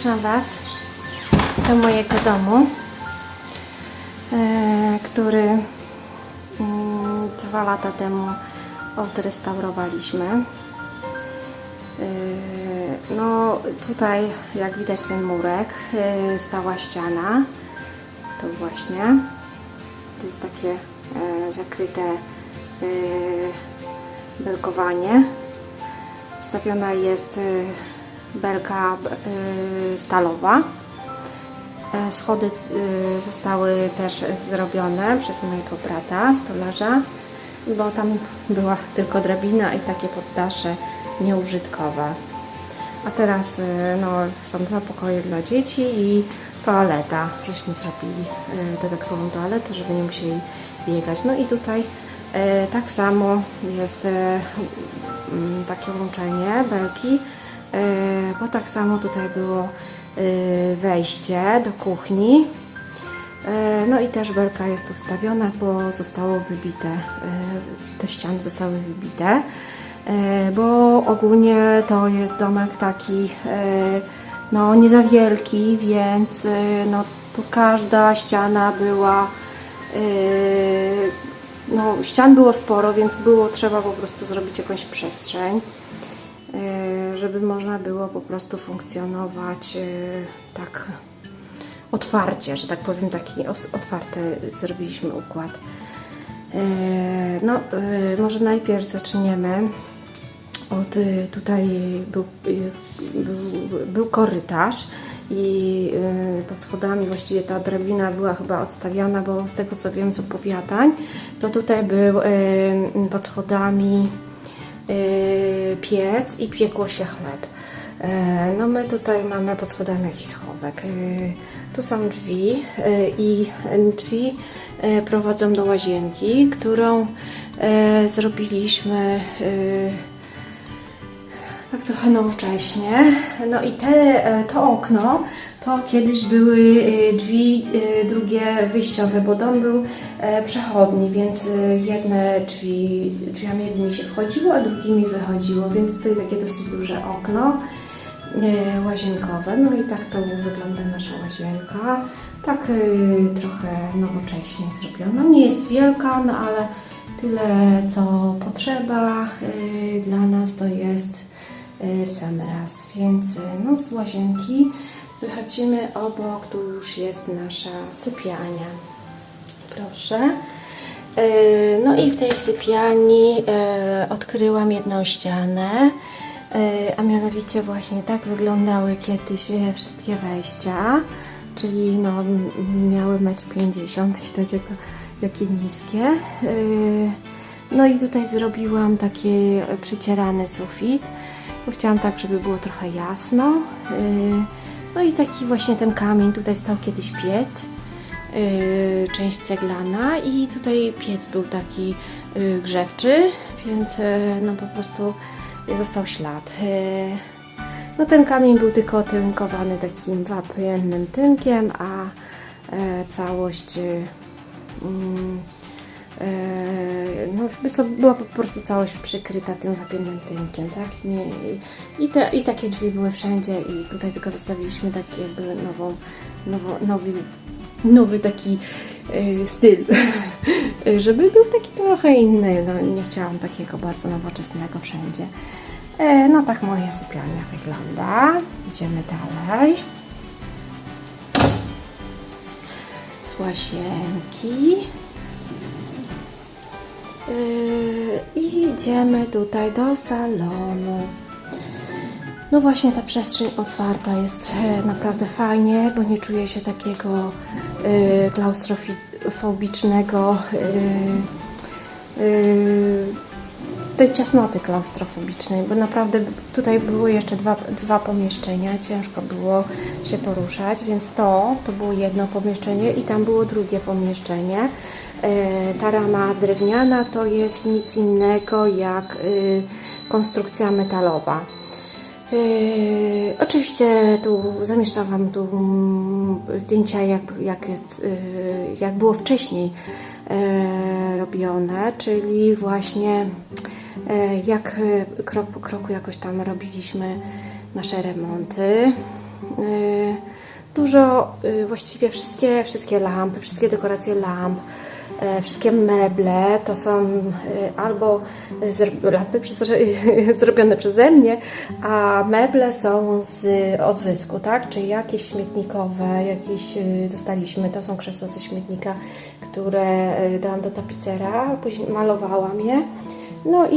Zapraszam Was do mojego domu, e, który mm, dwa lata temu odrestaurowaliśmy. E, No tutaj jak widać ten murek, e, stała ściana, to właśnie, to jest takie zakryte belkowanie. Wstawiona jest belka y, stalowa. E, Schody y, zostały też zrobione przez mojego brata, stolarza, bo tam była tylko drabina i takie poddasze nieużytkowe. A teraz y, no, są dwa pokoje dla dzieci i toaleta, żeśmy zrobili dodatkową toaletę, żeby nie musieli biegać. No i tutaj tak samo jest mm, takie łączenie belki, bo tak samo tutaj było e, wejście do kuchni. E, No i też belka jest tu wstawiona, bo zostało wybite, e, te ściany zostały wybite, e, bo ogólnie to jest domek taki e, no nie za wielki, więc e, no tu każda ściana była e, no ścian było sporo, więc było trzeba po prostu zrobić jakąś przestrzeń e, żeby można było po prostu funkcjonować e, tak otwarcie, że tak powiem, taki otwarty zrobiliśmy układ. E, No, e, może najpierw zaczniemy od tutaj był, był, był korytarz i pod schodami właściwie ta drabina była chyba odstawiana, bo z tego co wiem z opowiadań, to tutaj był pod schodami piec i piekło się chleb. E, No my tutaj mamy pod schodami jakiś schowek. E, Tu są drzwi e, i drzwi prowadzą do łazienki, którą zrobiliśmy tak trochę nowocześnie. No i te, to okno to kiedyś były e, drzwi e, drugie wyjściowe, bo dom był e, przechodni, więc e, jedne drzwi, drzwiami jednymi się wchodziło, a drugimi wychodziło, więc to jest takie dosyć duże okno e, łazienkowe. No i tak to wygląda nasza łazienka. Tak trochę nowocześnie zrobiona. Nie jest wielka, no ale tyle co potrzeba dla nas to jest w sam raz. Więc no, z łazienki wychodzimy obok, tu już jest nasza sypialnia. Proszę. E, No i w tej sypialni e, odkryłam jedną ścianę, e, a mianowicie właśnie tak wyglądały kiedyś wszystkie wejścia, czyli no, miały 1,50 m, widać jako, jakie niskie. No i tutaj zrobiłam taki przycierany sufit, bo chciałam tak, żeby było trochę jasno. No i taki właśnie ten kamień, tutaj stał kiedyś piec y, część ceglana i tutaj piec był taki y, grzewczy, więc y, no po prostu został ślad. Y, No ten kamień był tylko tynkowany takim wapiennym tynkiem, a e, całość y, mm, e, no, co była po prostu całość przykryta tym wapiennym tynkiem, tak? Nie, i, te, I takie drzwi były wszędzie i tutaj tylko zostawiliśmy taki jakby nową, nowy, nowy taki e, styl, żeby był taki trochę inny. No, nie chciałam takiego bardzo nowoczesnego wszędzie. E, no tak moja sypialnia wygląda. Idziemy dalej. Z. Yy, I idziemy tutaj do salonu. No właśnie ta przestrzeń otwarta jest e, naprawdę fajnie, bo nie czuję się takiego e, klaustrofobicznego, e, tej ciasnoty klaustrofobicznej, bo naprawdę tutaj były jeszcze dwa, dwa pomieszczenia, ciężko było się poruszać, więc to, to było jedno pomieszczenie i tam było drugie pomieszczenie. E, Ta rama drewniana to jest nic innego jak y, konstrukcja metalowa. Yy, oczywiście tu zamieszczam Wam tu mm, zdjęcia jak, jak, jest, yy, jak było wcześniej yy, robione, czyli właśnie jak krok po kroku jakoś tam robiliśmy nasze remonty. Dużo, yy, właściwie wszystkie, wszystkie lampy, wszystkie dekoracje lamp, e, wszystkie meble to są yy, albo lampy zrobione przeze mnie, a meble są z odzysku, tak? Czyli jakieś śmietnikowe, jakieś yy, dostaliśmy, to są krzesła ze śmietnika, które dałam do tapicera, później malowałam je. No i,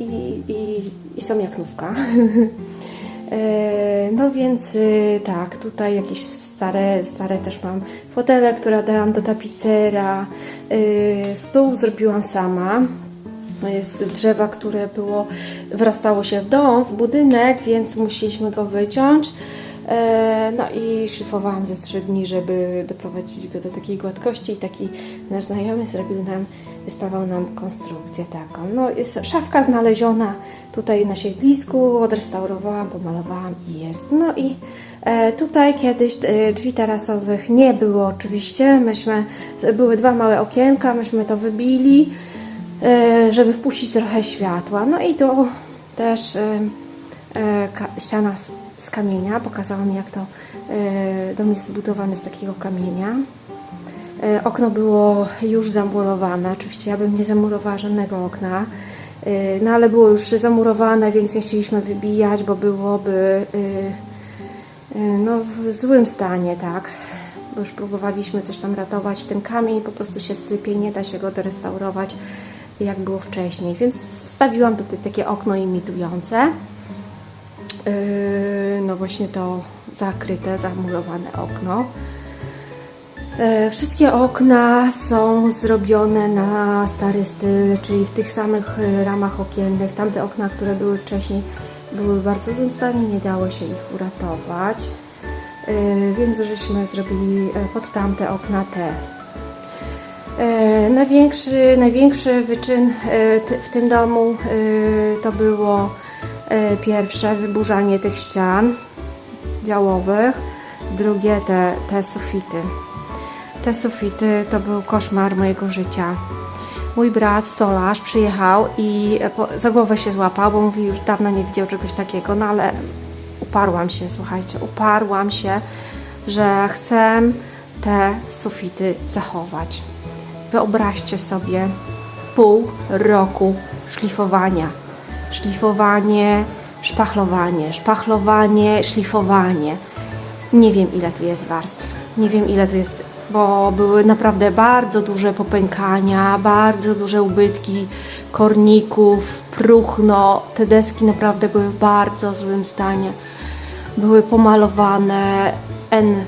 i, i, i są jaknówka. E, No więc y, tak, tutaj jakieś stare, stare też mam fotele, które dałam do tapicera. Y, Stół zrobiłam sama z drzewa, które było, wrastało się w dom, w budynek, więc musieliśmy go wyciąć. E, No i szlifowałam ze trzy dni, żeby doprowadzić go do takiej gładkości i taki nasz znajomy zrobił nam, wyspawał nam konstrukcję taką. No jest szafka znaleziona tutaj na siedlisku, odrestaurowałam, pomalowałam i jest. No i e, tutaj kiedyś e, drzwi tarasowych nie było oczywiście, myśmy, były dwa małe okienka, myśmy to wybili, e, żeby wpuścić trochę światła. No i tu też e, e, ściana z, z kamienia. Pokazała mi, jak to e, dom jest zbudowany z takiego kamienia. E, okno było już zamurowane. Oczywiście ja bym nie zamurowała żadnego okna. E, no ale było już zamurowane, więc nie chcieliśmy wybijać, bo byłoby e, no, w złym stanie, tak. Bo już próbowaliśmy coś tam ratować. Ten kamień po prostu się sypie, nie da się go dorestaurować jak było wcześniej. Więc wstawiłam tutaj takie okno imitujące. No właśnie to zakryte, zamurowane okno. Yy, Wszystkie okna są zrobione na stary styl, czyli w tych samych yy, ramach okiennych. Tamte okna, które były wcześniej, były w bardzo złym stanie, nie dało się ich uratować. Yy, Więc żeśmy zrobili pod tamte okna te. E, Największy, największy wyczyn e, w tym domu e, to było e, pierwsze wyburzanie tych ścian działowych, drugie te, te sufity. Te sufity to był koszmar mojego życia. Mój brat, stolarz, przyjechał i e, za głowę się złapał, bo mówi, już dawno nie widział czegoś takiego, no ale uparłam się, słuchajcie, uparłam się, że chcę te sufity zachować. Wyobraźcie sobie pół roku szlifowania. Szlifowanie, szpachlowanie, szpachlowanie, szlifowanie. Nie wiem ile tu jest warstw. Nie wiem ile tu jest, bo były naprawdę bardzo duże popękania, bardzo duże ubytki korników, próchno. Te deski naprawdę były w bardzo złym stanie. Były pomalowane N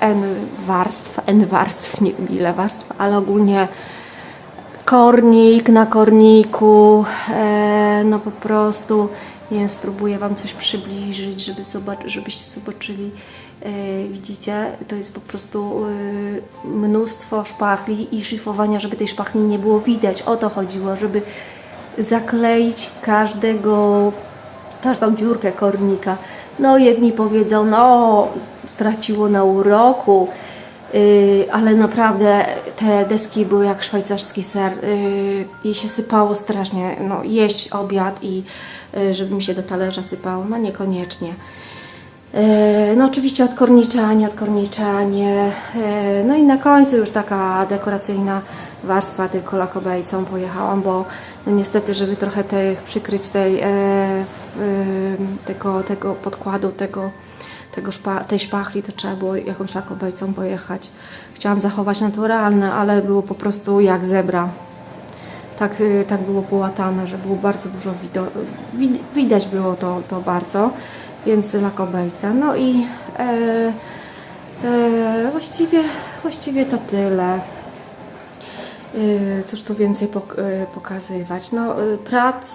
N warstw, N warstw, nie wiem ile warstw, ale ogólnie kornik na korniku, e, no po prostu, nie wiem, spróbuję Wam coś przybliżyć, żeby zobac- żebyście zobaczyli, widzicie, to jest po prostu e, mnóstwo szpachli i szlifowania, żeby tej szpachli nie było widać, o to chodziło, żeby zakleić każdego każdą dziurkę kornika. No jedni powiedzą, no straciło na uroku, yy, ale naprawdę te deski były jak szwajcarski ser i się sypało strasznie. No jeść obiad i żeby mi się do talerza sypało, no niekoniecznie. E, No oczywiście odkorniczanie, odkorniczanie. E, No i na końcu już taka dekoracyjna warstwa tylko lakobejcą pojechałam, bo no niestety, żeby trochę tych przykryć tej, e, tego, tego podkładu, tego, tego szpa, tej szpachli, to trzeba było jakąś lakobejcą pojechać. Chciałam zachować naturalne, ale było po prostu jak zebra tak, tak było połatane, że było bardzo dużo widać było to, to bardzo, więc lakobejca. No i e, e, właściwie, właściwie to tyle. Y, Cóż tu więcej pok- y, pokazywać? No, y, prac,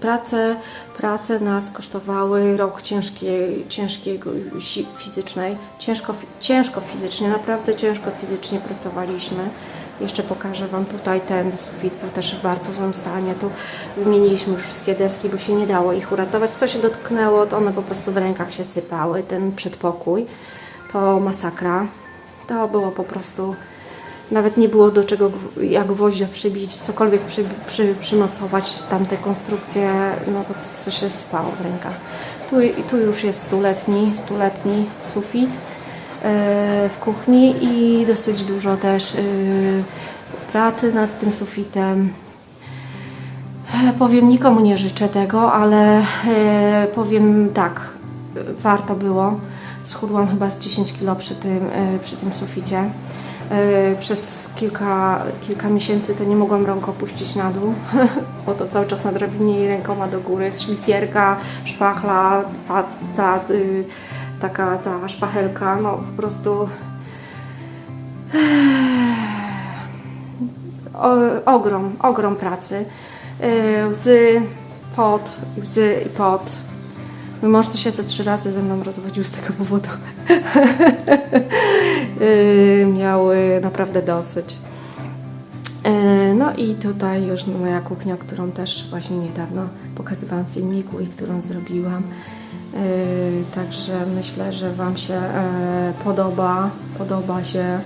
prace, prace nas kosztowały rok ciężkiej, ciężkiego fizycznej, ciężko, ciężko fizycznie, naprawdę ciężko fizycznie pracowaliśmy. Jeszcze pokażę Wam tutaj ten sufit, był też w bardzo złym stanie. Tu wymieniliśmy już wszystkie deski, bo się nie dało ich uratować. Co się dotknęło, to one po prostu w rękach się sypały. Ten przedpokój to masakra. To było po prostu nawet nie było do czego jak gwoździa przybić, cokolwiek przy, przy, przymocować tamte konstrukcje, no po prostu się spało w rękach. Tu, tu już jest stuletni, stuletni sufit w kuchni i dosyć dużo też e, pracy nad tym sufitem. E, Powiem, nikomu nie życzę tego, ale e, powiem tak, e, warto było. Schudłam chyba z 10 kg przy tym, e, przy tym suficie. E, Przez kilka, kilka miesięcy to nie mogłam rąk opuścić na dół, bo to cały czas na drabinie i rękoma do góry. Szlifierka, szpachla, ta, ta, y, taka ta szpachelka, no po prostu o, ogrom, ogrom pracy. Yy, Łzy, pot, łzy i pot. Mój mąż to się ze trzy razy ze mną rozwodził z tego powodu. Yy, Miał naprawdę dosyć. Yy, No i tutaj już moja kuchnia, którą też właśnie niedawno pokazywałam w filmiku i którą zrobiłam. Yy, Także myślę, że Wam się e, podoba, podoba się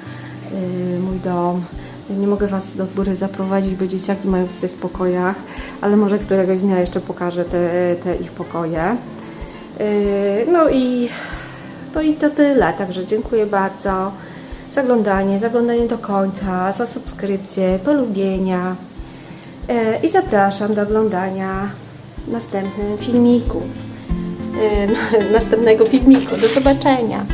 yy, mój dom. Nie mogę Was do góry zaprowadzić, bo dzieciaki mają psy w pokojach, ale może któregoś dnia jeszcze pokażę te, te ich pokoje. Yy, No i to i to tyle, także dziękuję bardzo za oglądanie, za oglądanie do końca, za subskrypcję, polubienia i zapraszam do oglądania następnym filmiku. Yy, Następnego filmiku. Do zobaczenia.